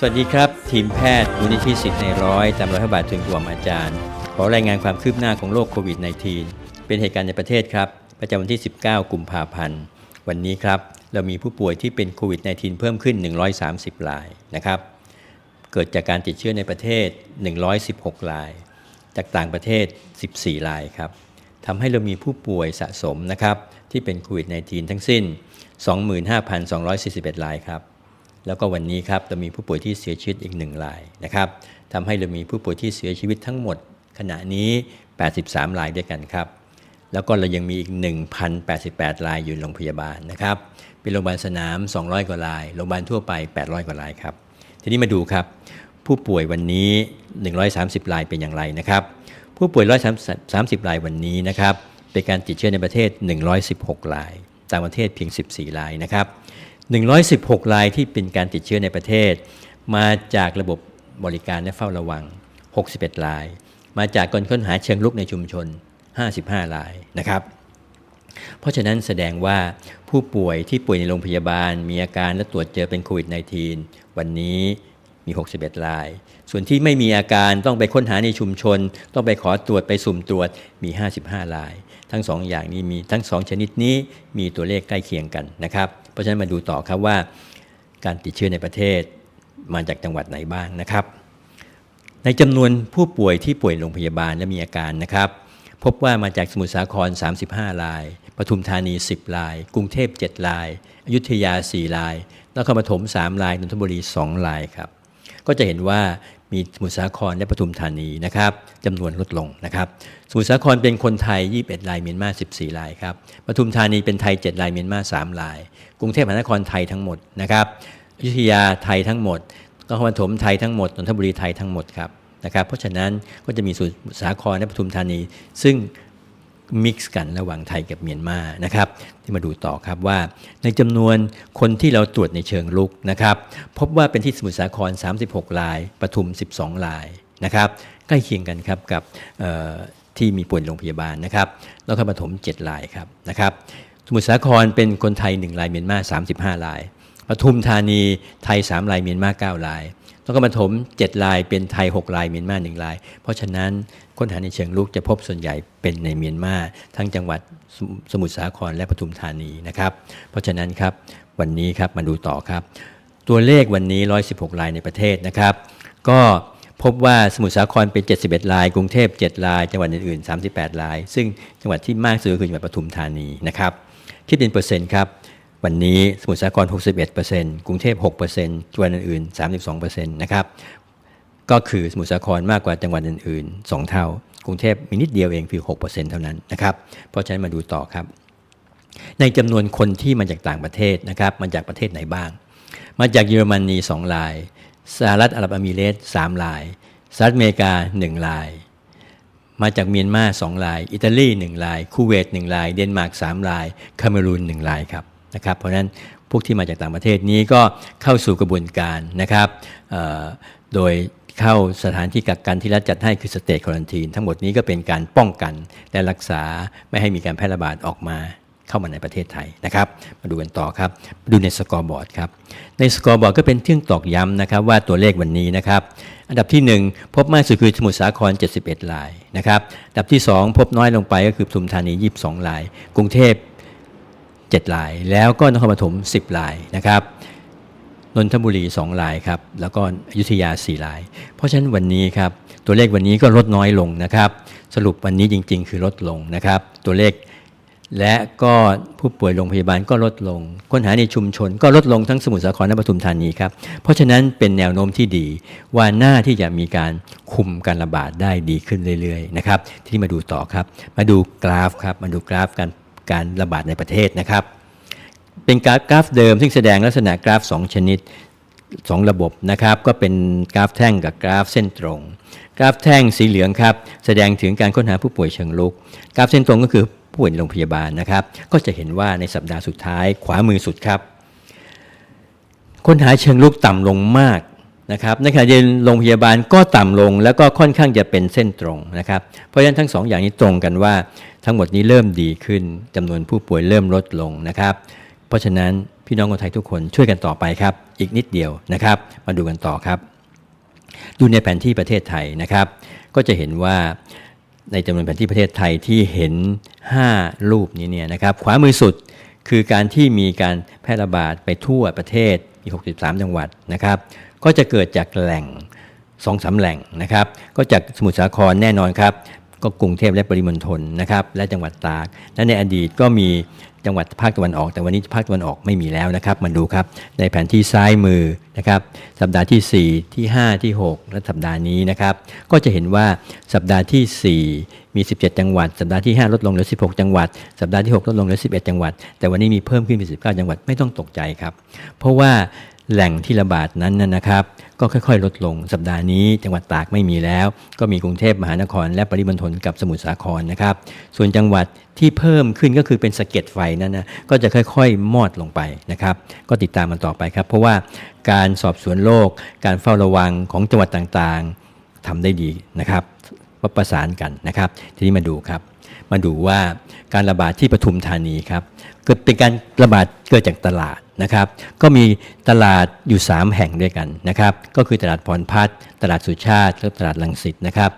สวัสดีครับ ทีมแพทย์มูลนิธิสิทธิ์ในร้อยตามรอยพระบาทถึงกวมอาจารย์ ขอรายงานความคืบหน้าของโรคโควิด -19 เป็นเหตุการณ์ในประเทศครับ ประจำวันที่ 19 กุมภาพันธ์ วันนี้ครับ เรามีผู้ป่วยที่เป็นโควิด -19 เพิ่มขึ้น 130รายนะครับ เกิดจากการติดเชื้อในประเทศ 116ราย จากต่างประเทศ 14รายครับทำให้เรามีผู้ป่วยสะสมนะครับที่เป็นโควิด -19 ทั้งสิ้น 25,241รายครับ แล้วก็วันนี้ครับเรามีผู้ป่วยที่เสียชีวิตอีกหนึ่งรายนะครับทำให้เรามีผู้ป่วยที่เสียชีวิตทั้งหมด ขณะนี้ 83 รายด้วยกันครับ แล้วก็เรายังมีอีก 1,088 รายอยู่โรงพยาบาลนะครับ เป็นโรงพยาบาลสนาม 200 กว่าราย โรงพยาบาลทั่วไป 800 กว่ารายครับ ทีนี้มาดูครับ ผู้ป่วยวันนี้ 130 รายเป็นอย่างไรนะครับ ผู้ป่วย 130 รายวันนี้นะครับ เป็นการติดเชื้อในประเทศ 116 ราย ต่างประเทศเพียง 14 รายนะครับ 116 รายที่เป็นการติดเชื้อในประเทศ มาจากระบบบริการและเฝ้าระวัง 61 ราย มาจากการค้นหาเชิงลุกในชุมชน 55 รายนะครับ เพราะฉะนั้นแสดงว่าผู้ป่วยที่ป่วยในโรงพยาบาลมีอาการและตรวจเจอเป็นโควิด -19 วันนี้ มี 61 ราย ส่วนที่ไม่มีอาการต้องไปค้นหาในชุมชน ต้องไปขอตรวจไปสุ่มตรวจมี 55 ราย ทั้งสองอย่างนี้มีทั้งสองชนิดนี้มีตัวเลขใกล้เคียงกันนะครับ เพราะฉะนั้นมาดูต่อครับว่า การติดเชื้อในประเทศมาจากจังหวัดไหนบ้างนะครับ ในจำนวนผู้ป่วยที่ป่วยโรงพยาบาลและมีอาการนะครับพบว่ามาจากสมุทรสาคร 35 ราย ปทุมธานี 10 ราย กรุงเทพ 7 ราย อยุธยา 4 ราย นครปฐม 3 ราย นนทบุรี 2 รายครับ ก็จะเห็นว่ามีสมุทรสาครและปทุมธานีนะครับจำนวนลดลงนะครับ สมุทรสาครเป็นคนไทย 21รายเมียนมา 14รายครับปทุมธานีเป็นไทย 7รายเมียนมา 3ราย กรุงเทพมหานครไทยทั้งหมดนะครับอยุธยาไทยทั้งหมดนครปฐมไทยทั้งหมดนนทบุรีไทยทั้งหมดครับนะครับ เพราะฉะนั้นก็จะมีสมุทรสาครและปทุมธานี ซึ่ง มิกซ์กันระหว่างไทยกับเมียนมานะครับที่มาดูต่อครับว่า ในจำนวนคนที่เราตรวจในเชิงลุกนะครับ พบว่าเป็นที่สมุทรสาคร 36รายปทุม 12รายนะครับใกล้เคียงกันครับกับที่มีป่วยโรงพยาบาลนะครับแล้วก็ปฐม7รายครับนะครับสมุทรสาครเป็นคนไทย 1 รายเมียนมา35ราย ปทุมธานีไทย3รายเมียนมา9รายนครปฐม7รายเป็นไทย6รายเมียนมา1ราย เพราะฉะนั้นค้นหาในเชิงลุกจะพบส่วนใหญ่เป็นในเมียนมา ทั้งจังหวัดสมุสมุทรสาครและปทุมธานีนะครับ เพราะฉะนั้นครับวันนี้ครับมาดูต่อครับ ตัวเลขวันนี้ 116รายในประเทศนะครับ ก็พบว่าสมุทรสาครเป็น 71ราย กรุงเทพ7ราย จังหวัดอื่นๆ 38ราย ซึ่งจังหวัดที่มากสุดคือจังหวัดปทุมธานีนะครับ คิดเป็นเปอร์เซ็นต์ครับ วันนี้สมุทรสาคร 61%กรุงเทพ 6%จังหวัดอื่นๆ 32%นะครับ ก็คือสมุทรสาครมากกว่าจังหวัดอื่นๆ 2 เท่า กรุงเทพมีนิดเดียวเองเพียง6%เท่านั้นนะครับ เพราะฉะนั้นมาดูต่อครับ ในจำนวนคนที่มาจากต่างประเทศนะครับ มาจากประเทศไหนบ้าง มาจากเยอรมนี 2 ราย สหรัฐอาหรับเมิเรตส์3ราย สหรัฐอเมริกา 1 ราย มาจากเมียนมา 2 ราย อิตาลี 1 ราย คูเวต 1 ราย เดนมาร์ก 3 รายคาเมรูน 1 รายครับ นะครับ เพราะฉะนั้นพวกที่มาจากต่างประเทศนี้ก็เข้าสู่กระบวนการนะครับโดยเข้าสถานที่กักกันที่รัฐจัดให้คือสเตทควอนตีนทั้งหมดนี้ก็เป็นการป้องกันและรักษาไม่ให้มีการแพร่ระบาดออกมาเข้ามาในประเทศไทยนะครับ มาดูกันต่อครับดูในสกอร์บอร์ดครับ ในสกอร์บอร์ดก็เป็นเครื่องตอกย้ำนะครับว่าตัวเลขวันนี้นะครับ อันดับที่ 1 พบมากสุดคือสมุทรสาคร 71รายนะครับ อันดับที่ 2 พบน้อยลงไปก็คือปทุมธานี 22ราย กรุงเทพ 7ราย แล้วก็นครปฐม10รายนะครับนนทบุรี2รายครับแล้วก็อยุธยา4ราย เพราะฉะนั้นวันนี้ครับตัวเลขวันนี้ก็ลดน้อยลงนะครับ สรุปวันนี้จริง ๆ คือลดลงนะครับ ตัวเลขและก็ผู้ป่วยโรงพยาบาลก็ลดลง ค้นหาในชุมชนก็ลดลงทั้งสมุทรสาครและปทุมธานีครับ เพราะฉะนั้นเป็นแนวโน้มที่ดีว่าหน้าที่จะมีการคุมการระบาดได้ดีขึ้นเรื่อยๆนะครับ ที่มาดูต่อครับ มาดูกราฟครับ มาดูกราฟการ การระบาดในประเทศนะครับ เป็นกราฟเดิมซึ่งแสดงลักษณะกราฟ 2 ชนิด 2 ระบบนะครับ ก็เป็นกราฟแท่งกับกราฟเส้นตรง กราฟแท่งสีเหลืองครับ แสดงถึงการค้นหาผู้ป่วยเชิงลุก กราฟเส้นตรงก็คือผู้ป่วยโรงพยาบาลนะครับ ก็จะเห็นว่าในสัปดาห์สุดท้ายขวามือสุดครับ ค้นหาเชิงลุกต่ำลงมาก นะครับในขณะเดียวกันโรงพยาบาลก็ต่ำลงแล้วก็ค่อนข้างจะเป็นเส้นตรงนะครับ เพราะฉะนั้นทั้งสองอย่างนี้ตรงกันว่า ทั้งหมดนี้เริ่มดีขึ้นจำนวนผู้ป่วยเริ่มลดลงนะครับ เพราะฉะนั้นพี่น้องคนไทยทุกคนช่วยกันต่อไปครับ อีกนิดเดียวนะครับ มาดูกันต่อครับ ดูในแผนที่ประเทศไทยนะครับ ก็จะเห็นว่าในจำนวนแผนที่ประเทศไทยที่เห็น 5 รูปนี้เนี่ยนะครับ ขวามือสุดคือการที่มีการแพร่ระบาดไปทั่วประเทศมี 63 จังหวัดนะครับ ก็จะเกิดจากแหล่งสองสามแหล่งนะครับ ก็จากสมุทรสาครแน่นอนครับ ก็กรุงเทพและปริมณฑลนะครับ และจังหวัดตาก และในอดีตก็มีจังหวัดภาคตะวันออก แต่วันนี้ภาคตะวันออกไม่มีแล้วนะครับมาดูครับ ในแผนที่ซ้ายมือนะครับ สัปดาห์ที่ 4 ที่ 5 ที่ 6 และสัปดาห์นี้นะครับ ก็จะเห็นว่าสัปดาห์ที่ 4 มี 17 จังหวัด สัปดาห์ที่ 5 ลดลงเหลือ 16 จังหวัด สัปดาห์ที่ 6 ลดลงเหลือ 11 จังหวัด แต่วันนี้มีเพิ่มขึ้นเป็น19 จังหวัดไม่ต้องตกใจครับ เพราะว่า แหล่งที่ระบาดนั้นนะครับ ก็ค่อยๆ ลดลงสัปดาห์นี้ จังหวัดตากไม่มีแล้ว ก็มีกรุงเทพมหานคร และปริมณฑลกับสมุทรสาครนะครับ ส่วนจังหวัดที่เพิ่มขึ้นก็คือเป็นสะเก็ดไฟนั่นนะก็จะค่อยๆ มอดลงไปนะครับ ก็ติดตามมันต่อไปครับ เพราะว่าการสอบสวนโรคการเฝ้าระวังของจังหวัดต่างๆทำได้ดีนะครับประสานกันนะครับ ทีนี้มาดูครับ มาดูว่าการระบาดที่ปทุมธานีครับเกิดเป็นการระบาดเกิดจากตลาด นะครับ ก็มีตลาดอยู่ 3 แห่งด้วยกันนะครับ ก็คือตลาดพรพัฒน์ตลาดสุชาติและตลาดลังสิตนะครับ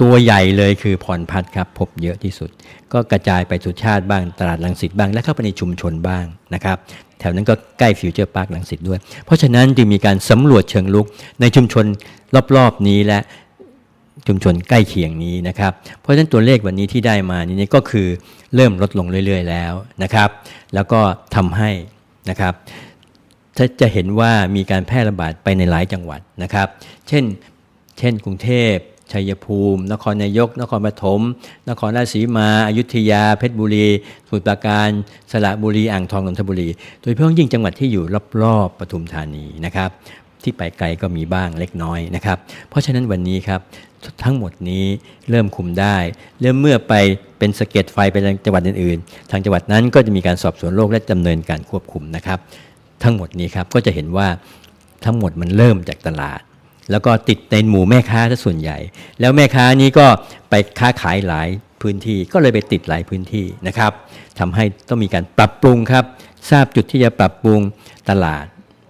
ตัวใหญ่เลยคือพรพัฒน์ครับพบเยอะที่สุด ก็กระจายไปสุชาติบ้างตลาดลังสิตบ้างและเข้าไปในชุมชนบ้างนะครับ แถวนั้นก็ใกล้ฟิวเจอร์พาร์คลังสิตด้วย เพราะฉะนั้นจึงมีการสำรวจเชิงลุกในชุมชนรอบๆนี้และชุมชนใกล้เคียงนี้นะครับ เพราะฉะนั้นตัวเลขวันนี้ที่ได้มานี้ก็คือเริ่มลดลงเรื่อย ๆ แล้วนะครับ แล้วก็ทำให้ นะครับถ้าจะเห็นว่ามีการแพร่ระบาดไปในหลายจังหวัดนะครับ เช่น เช่น กรุงเทพชัยภูมิ นครนายก นครปฐม นครราชสีมา อยุธยา เพชรบุรี สมุทรปราการ สระบุรี อ่างทอง นนทบุรี โดยเฉพาะยิ่งจังหวัดที่อยู่รอบๆปทุมธานีนะครับ ที่ไปไกลก็มีบ้างเล็กน้อยนะครับ เพราะฉะนั้นวันนี้ครับ ทั้งหมดนี้เริ่มคุมได้ เริ่มเมื่อไปเป็นสะเก็ดไฟไปจังหวัดอื่นๆ ทางจังหวัดนั้นก็จะมีการสอบสวนโรคและดำเนินการควบคุมนะครับ ทั้งหมดนี้ครับก็จะเห็นว่าทั้งหมดมันเริ่มจากตลาด แล้วก็ติดในหมู่แม่ค้าซะส่วนใหญ่ แล้วแม่ค้านี้ก็ไปค้าขายหลายพื้นที่ก็เลยไปติดหลายพื้นที่นะครับทำให้ต้องมีการปรับปรุงครับ ทราบจุดที่จะปรับปรุงตลาด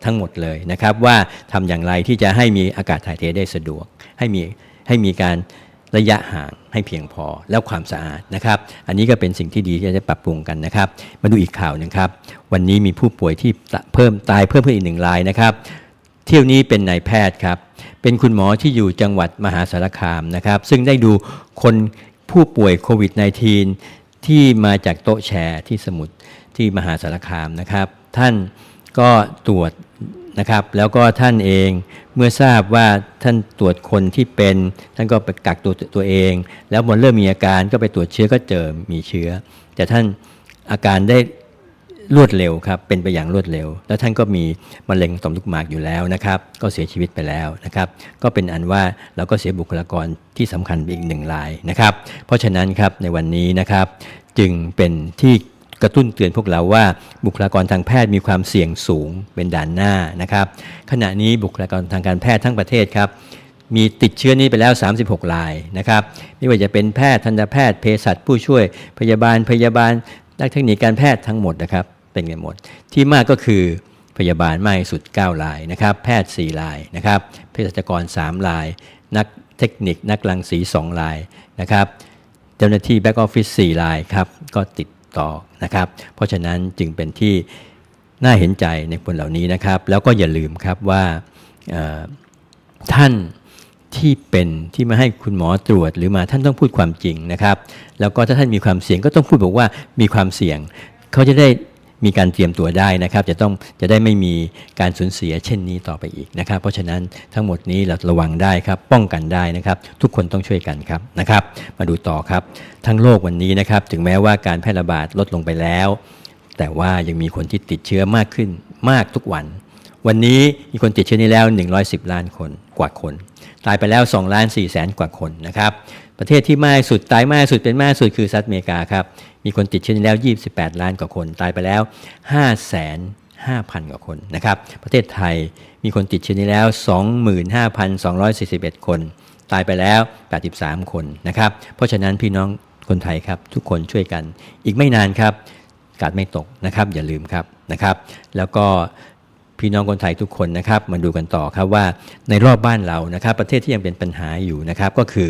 ทั้งหมดเลยนะครับ ว่าทำอย่างไรที่จะให้มีอากาศถ่ายเทได้สะดวก ให้มี ให้มีการระยะห่างให้เพียงพอแล้วความสะอาดนะครับ อันนี้ก็เป็นสิ่งที่ดีที่จะปรับปรุงกันนะครับ มาดูอีกข่าวหนึ่งครับ วันนี้มีผู้ป่วยที่เพิ่มตายเพิ่มขึ้นอีกหนึ่งรายนะครับ เที่ยวนี้เป็นนายแพทย์ครับ เป็นคุณหมอที่อยู่จังหวัดมหาสารคามนะครับ ซึ่งได้ดูคนผู้ป่วยโควิด -19 ที่มาจากโต๊ะแชร์ที่สมุทรที่มหาสารคามนะครับ ท่านก็ตรวจ นะครับ แล้วก็ท่านเองเมื่อทราบว่าท่านตรวจคนที่เป็น ท่านก็ไปกักตัวตัวเอง แล้วมันเริ่มมีอาการก็ไปตรวจเชื้อก็เจอมีเชื้อ แต่ท่านอาการได้รวดเร็วครับเป็นไปอย่างรวดเร็ว แล้วท่านก็มีมะเร็งต่อมลูกหมากอยู่แล้วนะครับ ก็เสียชีวิตไปแล้วนะครับ ก็เป็นอันว่าเราก็เสียบุคลากรที่สำคัญไปอีกหนึ่งรายนะครับ เพราะฉะนั้นครับในวันนี้นะครับ จึงเป็นที่ กระตุ้นเตือนพวกเราว่าบุคลากรทางแพทย์มีความเสี่ยงสูงเป็นด่านหน้านะครับขณะนี้บุคลากรทางการแพทย์ทั้งประเทศครับมีติดเชื้อนี้ไปแล้ว 36รายนะครับไม่ว่าจะเป็นแพทย์ทันตแพทย์เภสัชผู้ช่วยพยาบาลพยาบาลนักเทคนิคการแพทย์ทั้งหมดนะครับเป็นกันหมด ที่มากก็คือพยาบาลมากที่สุด 9 รายนะครับแพทย์ 4 รายนะครับเภสัชกร 3 ราย นักเทคนิคนักรังสี 2 รายนะครับเจ้าหน้าที่แบ็กออฟฟิศ4รายครับก็ติด ต่อนะครับ เพราะฉะนั้นจึงเป็นที่น่าเห็นใจในคนเหล่านี้นะครับ แล้วก็อย่าลืมครับว่าท่านที่เป็นที่มาให้คุณหมอตรวจหรือมาท่านต้องพูดความจริงนะครับ แล้วก็ถ้าท่านมีความเสี่ยงก็ต้องพูดบอกว่ามีความเสี่ยง เขาจะได้ มีการเตรียมตัวได้นะครับ จะต้องจะได้ไม่มีการสูญเสียเช่นนี้ต่อไปอีกนะครับ เพราะฉะนั้นทั้งหมดนี้เราระวังได้ครับ ป้องกันได้นะครับ ทุกคนต้องช่วยกันครับนะครับ มาดูต่อครับ ทั้งโลกวันนี้นะครับ ถึงแม้ว่าการแพร่ระบาดลดลงไปแล้ว แต่ว่ายังมีคนที่ติดเชื้อมากขึ้นมากทุกวัน วันนี้มีคนติดเชื้อนี้แล้ว 110 ล้านคน กว่าคน ตายไปแล้ว2ล้าน4แสนกว่าคนนะครับ ประเทศที่มากสุดตายมากสุดเป็นมากสุดคือสหรัฐอเมริกาครับ มีคนติดเชื้อแล้ว 28 ล้านกว่าคน ตายไปแล้ว5แสน5,000 กว่าคนนะครับ ประเทศไทยมีคนติดเชื้อนี้แล้ว 25,241 คน ตายไปแล้ว 83 คนนะครับ เพราะฉะนั้นพี่น้องคนไทยครับ ทุกคนช่วยกัน อีกไม่นานครับ กาดไม่ตกนะครับ อย่าลืมครับนะครับ แล้วก็ พี่น้องคนไทยทุกคนนะครับมาดูกันต่อครับว่าในรอบบ้านเรานะครับประเทศที่ยังเป็นปัญหาอยู่นะครับก็คือ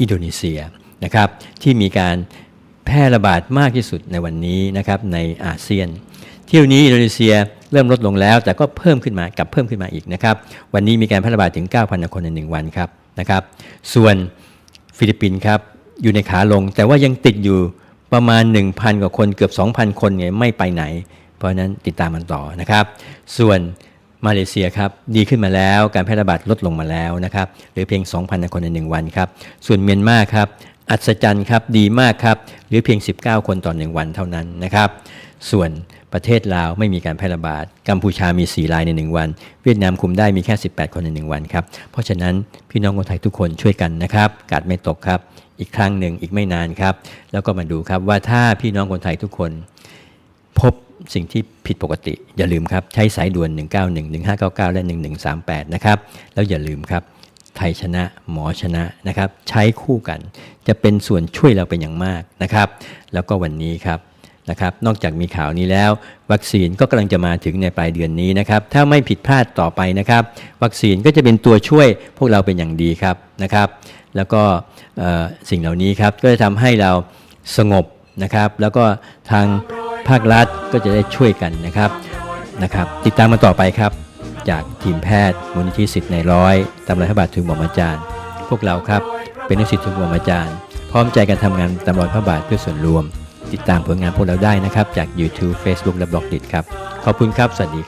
อินโดนีเซียนะครับที่มีการแพร่ระบาดมากที่สุดในวันนี้นะครับในอาเซียน เที่ยวนี้อินโดนีเซียเริ่มลดลงแล้ว แต่ก็เพิ่มขึ้นมากับเพิ่มขึ้นมาอีกนะครับวันนี้มีการแพร่ระบาดถึง 9,000 คนใน 1 วันครับนะครับส่วนฟิลิปปินส์ครับอยู่ในขาลง แต่ว่ายังติดอยู่ประมาณ 1,000 กว่าคนเกือบ 2,000 คนเนี่ยไม่ไปไหน เพราะนั้นติดตามมันต่อนะครับ ส่วนมาเลเซียครับดีขึ้นมาแล้วการแพร่ระบาดลดลงมาแล้วนะครับเหลือเพียง 2,000 คนใน 1 วันครับ ส่วนเมียนมาครับอัศจรรย์ครับดีมากครับเหลือเพียง 19 คนต่อ 1 วันเท่านั้นนะครับ ส่วนประเทศลาวไม่มีการแพร่ระบาด กัมพูชามี 4 รายใน 1 วัน เวียดนามคุมได้มีแค่ 18 คนใน 1 วันครับ เพราะฉะนั้นพี่น้องคนไทยทุกคนช่วยกันนะครับกาดไม่ตกครับ อีกครั้งหนึ่งอีกไม่นานครับ แล้วก็มาดูครับว่าถ้าพี่น้องคนไทยทุกคน พบ สิ่งที่ผิดปกติ อย่าลืมครับ ใช้สายด่วน 191 1599 และ 1138 นะครับ แล้วอย่าลืมครับ ไทยชนะหมอชนะนะครับ ใช้คู่กัน จะเป็นส่วนช่วยเราเป็นอย่างมากนะครับ แล้วก็วันนี้ครับนะครับ นอกจากมีข่าวนี้แล้ว วัคซีนก็กำลังจะมาถึงในปลายเดือนนี้นะครับ ถ้าไม่ผิดพลาดต่อไปนะครับ วัคซีนก็จะเป็นตัวช่วยพวกเราเป็นอย่างดีครับนะครับ แล้วก็สิ่งเหล่านี้ครับก็จะทำให้เราสงบนะครับ แล้วก็ทาง ภาครัฐก็จะได้ช่วยกันนะครับนะครับ ติดตามมาต่อไปครับ จากทีมแพทย์มูลนิธิสิทธิ์ในร้อยตำรายพระบาทถึงหม่อมอาจารย์ พวกเราครับเป็นนักสิทธิ์ถึงหม่อมอาจารย์ พร้อมใจกันทำงานตำรอยพระบาทเพื่อส่วนรวม ติดตามผลงานพวกเราได้นะครับ จาก YouTube Facebook และ b ล็อกดิครับ ขอบคุณครับ สวัสดี